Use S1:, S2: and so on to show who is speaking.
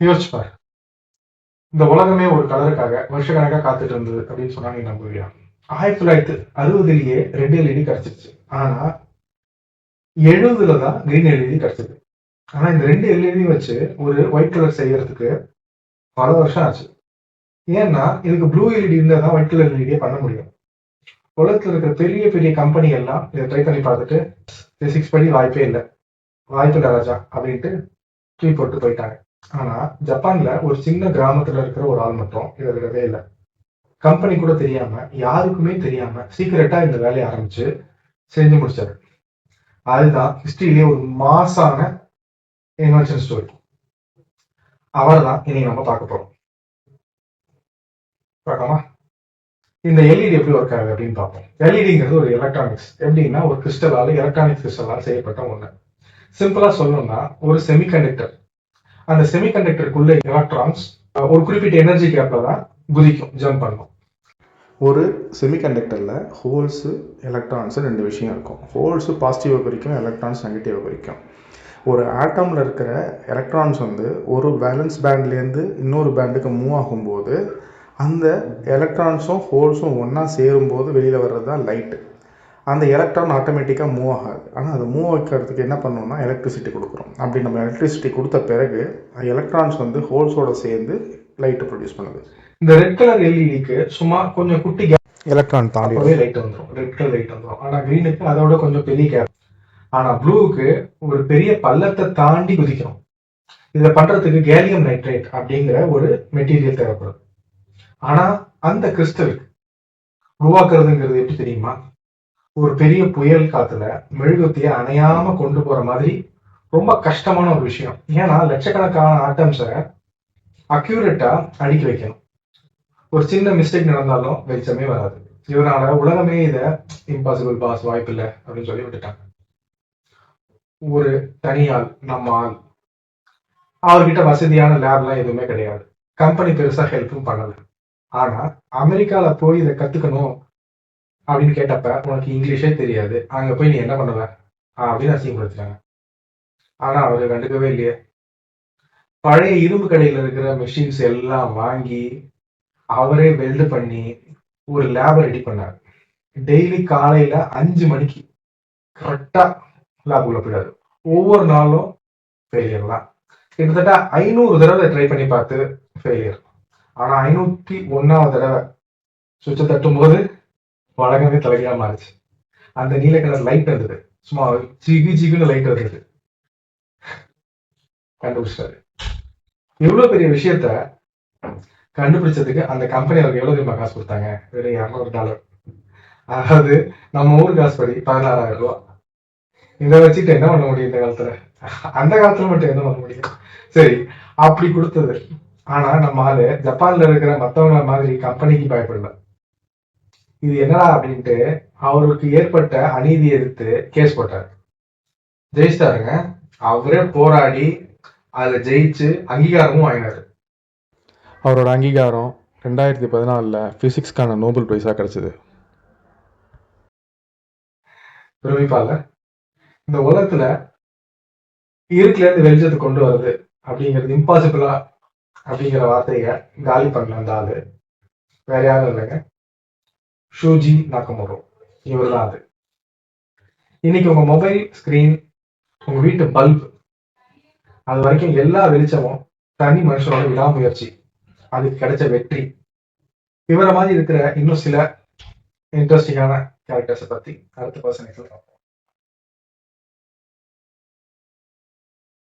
S1: யோசிச்சு பாரு இந்த உலகமே ஒரு கலருக்காக வருஷக்கணக்காக காத்துட்டு இருந்தது அப்படின்னு சொன்னா நீ நம்புவியா? ஆயிரத்தி தொள்ளாயிரத்தி அறுபதுலயே ரெட் எல்இடி கிடைச்சிருச்சு. ஆனா எழுபதுல தான் கிரீன் எல்இடி கிடைச்சது. ஆனா இந்த ரெண்டு எல்இடி வச்சு ஒரு ஒயிட் கலர் செய்யறதுக்கு பல வருஷம் ஆச்சு. ஏன்னா இதுக்கு ப்ளூ எல்இடி இருந்தால் தான் ஒயிட் கலர் எல்இடியே பண்ண முடியும். உலகத்தில் இருக்கிற பெரிய பெரிய கம்பெனி எல்லாம் இதை ட்ரை பண்ணி பார்த்துட்டு பிசிக்ஸ் படி வாய்ப்பே இல்லை. வாய்ப்பு இல்லை ராஜா அப்படின்ட்டு தூக்கி போட்டு போயிட்டாங்க. ஆனா ஜப்பான்ல ஒரு சின்ன கிராமத்துல இருக்கிற ஒரு ஆள் மட்டும் இதை விடவே இல்லை. கம்பெனி கூட தெரியாம யாருக்குமே தெரியாம சீக்கிரட்டா இந்த வேலையை ஆரம்பிச்சு செஞ்சு முடிச்சாரு. அதுதான் ஹிஸ்டரியிலேயே ஒரு மாசான இன்வென்ஷன் ஸ்டோரி அவர் தான் இன்னைக்கு நம்ம பார்க்க போறோம். பார்க்கலாமா? இந்த எல்இடி எப்படி ஒர்க் ஆகுது அப்படின்னு பார்ப்போம். எல்இடிங்கிறது ஒரு எலக்ட்ரானிக்ஸ் எப்படின்னா ஒரு கிறிஸ்டலால் எலக்ட்ரானிக்ஸ் கிறிஸ்டலால் செய்யப்பட்ட ஒண்ணு. சிம்பிளா சொல்லணும்னா ஒரு செமிகண்டக்டர் அந்த செமிகண்டக்டருக்குள்ள எலக்ட்ரான்ஸ் ஒரு குறிப்பிட்ட எனர்ஜி கேப்ல தான் குதிக்கும் ஜம்ப் பண்ணும்.
S2: ஒரு செமிகண்டக்டரில் ஹோல்ஸு எலக்ட்ரான்ஸு ரெண்டு விஷயம் இருக்கும். ஹோல்ஸு பாசிட்டிவாக குறிக்கும் எலக்ட்ரான்ஸ் நெகட்டிவாக குறிக்கும் ஒரு ஆட்டமில் இருக்கிற எலக்ட்ரான்ஸ் வந்து ஒரு பேலன்ஸ் பேண்ட்லேருந்து இன்னொரு பேண்டுக்கு மூவ் ஆகும்போது அந்த எலக்ட்ரான்ஸும் ஹோல்ஸும் ஒன்றா சேரும்போது வெளியில் வர்றது தான் லைட்டு அந்த எலக்ட்ரான் ஆட்டோமேட்டிக்காக மூவ் ஆகாது. ஆனால் அது மூவ் வைக்கிறதுக்கு என்ன பண்ணணும்னா எலக்ட்ரிசிட்டி கொடுக்குறோம். அப்படி நம்ம எலக்ட்ரிசிட்டி கொடுத்த பிறகு எலக்ட்ரான்ஸ் வந்து ஹோல்ஸோட சேர்ந்து லைட்டு ப்ரொடியூஸ் பண்ணுது.
S1: இந்த ரெட் கலர் எல்இடிக்கு சும்மா கொஞ்சம் குட்டி கேப்
S2: எலக்ட்ரான் தாண்டி
S1: லைட் வந்துடும் ரெட் கலர் லைட் வந்துடும் ஆனா கிரீனுக்கு அதோட கொஞ்சம் பெரிய கேப் ஆனா ப்ளூவுக்கு ஒரு பெரிய பள்ளத்தை தாண்டி குதிக்கும் இதை பண்றதுக்கு கேலியம் நைட்ரேட் அப்படிங்கிற ஒரு மெட்டீரியல் தேவைப்படும் ஆனா அந்த கிறிஸ்டலுக்கு உருவாக்குறதுங்கிறது எப்படி தெரியுமா? ஒரு பெரிய புயல் காத்துல மெழுகுத்திய அணையாம கொண்டு போற மாதிரி ரொம்ப கஷ்டமான ஒரு விஷயம். ஏன்னா லட்சக்கணக்கான ஆட்டம்ஸை அக்யூரேட்டா அடுக்கி வைக்கணும். ஒரு சின்ன மிஸ்டேக் நடந்தாலும் வெளிச்சமே வராது. இதனால உலகமே இத இம்பாசிபிள் பாஸ் வாய்ப்பு இல்லை அப்படின்னு சொல்லி விட்டுட்டாங்க. ஒரு தனியாள் நம்ம ஆள் அவர்கிட்ட வசதியான லேப்லாம் எதுவுமே கிடையாது. கம்பெனி பெருசா ஹெல்ப்பும் பண்ணல. ஆனா அமெரிக்கால போய் இதை கத்துக்கணும் அப்படின்னு கேட்டப்ப உனக்கு இங்கிலீஷே தெரியாது. அங்க போய் நீ என்ன பண்ணுவ? அப்படின்னு அசிங்கப்படுத்துறாங்க ஆனா அவரு கண்டுக்கவே இல்லையே. பழைய இரும்பு கடையில இருக்கிற மெஷின்ஸ் எல்லாம் வாங்கி அவரே வெல்டு பண்ணி ஒரு லேபை ரெடி பண்ணார். டெய்லி காலையில அஞ்சு மணிக்கு கரெக்டா லேபுக்குள்ள உள்ள போயிடாரு ஒவ்வொரு நாளும் ஃபெயிலியர் தான். கிட்டத்தட்ட ஐநூறு தடவை ட்ரை பண்ணி பார்த்து ஃபெயிலியர் ஆனா ஐநூத்தி ஒன்னாவது தடவை சுவிட்சை தட்டும் போது வழங்கவே தலைகீழா மாறிச்சு. அந்த நீல கலர் லைட் இருந்தது சும்மா ஜிகு ஜிகுன்னு லைட் இருந்தது கண்டுபிடிச்சாரு இவ்வளவு பெரிய விஷயத்த கண்டுபிடிச்சதுக்கு அந்த கம்பெனி அவருக்கு எவ்வளவு தெரியுமா காசு கொடுத்தாங்க? வெறும் இரநூறு டாலர் அதாவது நம்ம ஊர் காசு படி பதினாறாயிரம் ரூபா. இதை வச்சுட்டு என்ன பண்ண முடியும் இந்த காலத்துல? அந்த காலத்துல மட்டும் என்ன பண்ண முடியும்? சரி அப்படி கொடுத்தது. ஆனா நம்ம ஆளு ஜப்பான்ல இருக்கிற மத்தவங்கள மாதிரி கம்பெனிக்கு பயப்படல. இது என்னடா அப்படின்ட்டு அவருக்கு ஏற்பட்ட அநீதி எதிர்த்து கேஸ் போட்டாரு. ஜெயிச்சிட்டாருங்க. அவரே போராடி அதுல ஜெயிச்சு அங்கீகாரமும் வாங்கினாரு.
S2: அவரோட அங்கீகாரம் ரெண்டாயிரத்தி பதினாலில் ஃபிசிக்ஸ்க்கான நோபல் ப்ரைஸாக கிடச்சிது.
S1: பிரமிப்பால இந்த உலகத்துல இருட்டுல இருந்து வெளிச்சத்தை கொண்டு வருது அப்படிங்கிறது இம்பாசிபிளா அப்படிங்கிற வார்த்தைய காலி பண்ணல அந்த ஆளு. வேற யாரும் இல்லைங்க. ஷூஜி நாக்கமோரோ இவர் தான் அது இன்னைக்கு உங்க மொபைல் ஸ்கிரீன் உங்க வீட்டு பல்ப் அது வரைக்கும் எல்லா வெளிச்சமும் தனி மனுஷனோட விடாமுயற்சி அதுக்கு கிடைச்ச வெற்றி இவரை மாதிரி இருக்கிற இன்னும் சில இன்ட்ரெஸ்டிங்கான கேரக்டர்ஸை பத்தி அடுத்த பர்சன் பார்ப்போம்